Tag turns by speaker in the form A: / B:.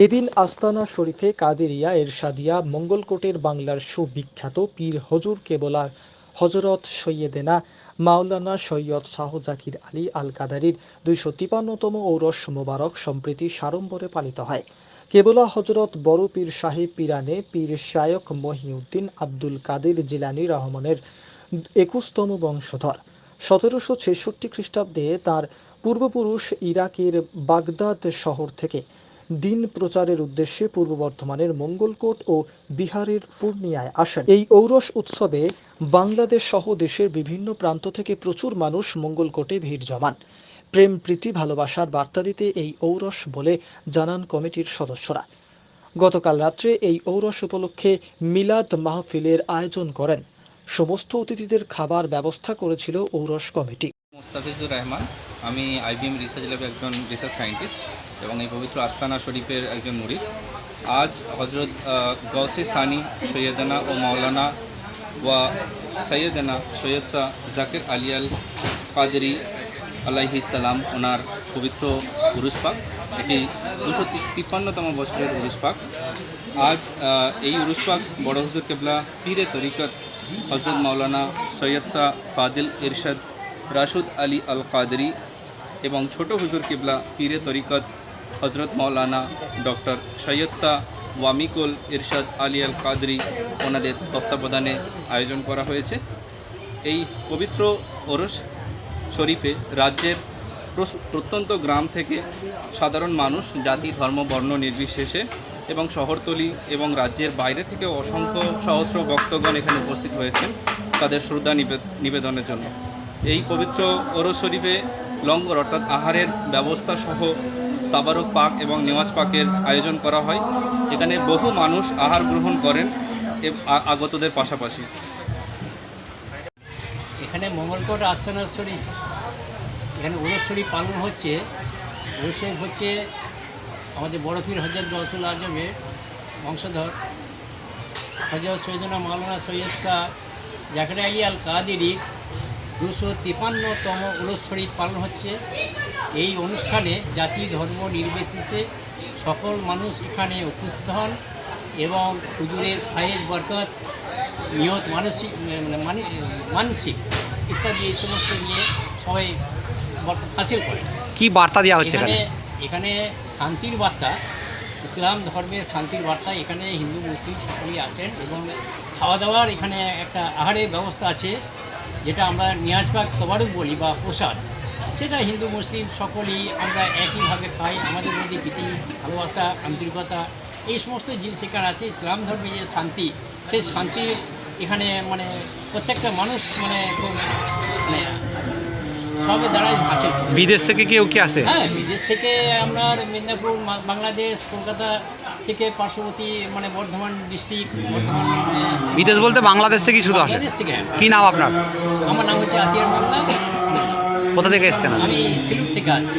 A: এদিন আস্তানা শরীফে কাদেরিয়া এরশাদিয়া মঙ্গলকোটের বাংলার সুবিখ্যাত পীর হজুর কেবলা হজরত সৈয়দেনা, মাওলানা সৈয়দ শাহ জাকির আলী আল কাদারির দুইশো তিপান্নতম ঔরস মোবারক সম্প্রীতি সাড়ম্বরে পালিত হয়। কেবলা হজরত বড় পীর সাহেব পিরানে পীর শায়ক মহিউদ্দিন আব্দুল কাদের জিলানী রহমানের একুশতম বংশধর। সতেরোশো ছেষট্টি খ্রিস্টাব্দে তার পূর্বপুরুষ ইরাকের বাগদাদ শহর থেকে দিন প্রচারের উদ্দেশ্যে পূর্ব বর্ধমানের মঙ্গলকোট ও বিহারের পূর্ণিয়ায় আসেন। এই ঔরস উৎসবে বাংলাদেশ সহ দেশের বিভিন্ন প্রান্ত থেকে প্রচুর মানুষ মঙ্গলকোটে ভিড় জমান। প্রেম, প্রীতি, ভালোবাসার বার্তা দিতে এই ঔরস বলে জানান কমিটির সদস্যরা। গতকাল রাত্রে এই ঔরস উপলক্ষে মিলাদ মাহফিলের আয়োজন করেন। সমস্ত অতিথিদের খাবার ব্যবস্থা করেছিল ঔরস কমিটি।
B: মোস্তাফিজুর রহমান আমি আইবিএম রিসার্চ ল্যাবে একজন রিসার্চ সায়েন্টিস্ট এবং এই পবিত্র আস্তানা শরীফের একজন মুরিদ। আজ হজরত গৌসে সানি সৈয়দানা ও মাওলানা ওয়া সৈয়দানা সৈয়দ শাহ জাকির আলিয়াল কাদেরি আলাইহিসাল্লাম ওনার পবিত্র উরুস পাক। এটি দুশো তিপ্পান্নতম বছরের উরুস পাক। আজ এই উরুস পাক বড় হুজুর কেবলা পীরে তরিকত হজরত মাওলানা সৈয়দ শাহ ফাদিল ইরশাদ রাশুদ আলী আল কাদরি এবং ছোট হুজুর কিবলা পীরে তরিকত হজরত মাওলানা ডক্টর সৈয়দ শাহ ওয়ামিকুল ইরশাদ আলী আল কাদরি ওনাদের তত্ত্বাবধানে আয়োজন করা হয়েছে। এই পবিত্র ওরস শরীফে রাজ্যের প্রত্যন্ত গ্রাম থেকে সাধারণ মানুষ, জাতি, ধর্ম, বর্ণ নির্বিশেষে এবং শহরতলি এবং রাজ্যের বাইরে থেকে অসংখ্য সহস্র ভক্তগণ এখানে উপস্থিত হয়েছেন তাদের শ্রদ্ধা নিবে- নিবেদনের জন্য। এই পবিত্র ওরস শরীফে লঙ্গর, অর্থাৎ আহারের ব্যবস্থা সহ তাবারক পাক এবং নেওয়াজ পাকের আয়োজন করা হয়। এখানে বহু মানুষ আহার গ্রহণ করেন আগতদের পাশাপাশি।
C: এখানে মঙ্গলকোট আস্তানা শরীফ, এখানে ওরস শরীফ পালন হচ্ছে। ওরস শরীফ হচ্ছে আমাদের বড় পীর হজরত গসুল আজমের বংশধর। হজরত সৈয়দনা মাওলানা সৈয়দ শাহ জাকরিয়া আলী আল কাদিরির দুশো তিপান্নতম শরীফ পালন হচ্ছে। এই অনুষ্ঠানে জাতি ধর্ম নির্বিশেষে সকল মানুষ এখানে উপস্থিত হন এবং হুজুরের ফায়েজ বরকত নিয়ত মানসিক মানে মানে মানসিক ইত্যাদি এই সমস্ত নিয়ে সবাই বরকত হাসিল করে
D: কি বার্তা দেওয়া হচ্ছে
C: এখানে?
D: এখানে
C: শান্তির বার্তা ইসলাম ধর্মের শান্তির বার্তা এখানে হিন্দু মুসলিম সকলেই আসেন এবং খাওয়া দাওয়ার এখানে একটা আহারের ব্যবস্থা আছে। যেটা আমরা নিয়াজবাগ তবারুক বলি বা প্রসাদ, সেটা হিন্দু, মুসলিম সকলেই আমরা একইভাবে খাই। আমাদের মধ্যে প্রীতি, ভালোবাসা, আন্তরিকতা, এই সমস্ত জিনিস এখানে আছে। ইসলাম ধর্মে যে শান্তি, সেই শান্তির এখানে মানে প্রত্যেকটা মানুষ মানে খুব মানে সবে দ্বারাই আসে
D: বিদেশ থেকে কেউ কি আসে?
C: হ্যাঁ বিদেশ থেকে আমরা মেদিনীপুর বাংলাদেশ কলকাতা থেকে পার্শ্ববর্তী মানে বর্ধমান ডিস্ট্রিক্ট বর্ধমান
D: বিদেশ বলতে বাংলাদেশ থেকে শুধু আসে?
C: বিদেশ থেকে হ্যাঁ।
D: কি নাম আপনার?
C: আমার নাম হচ্ছে আতিয়ার মোল্লা
D: কোথা থেকে এসছেন
C: আমি সিলুট থেকে আসছি।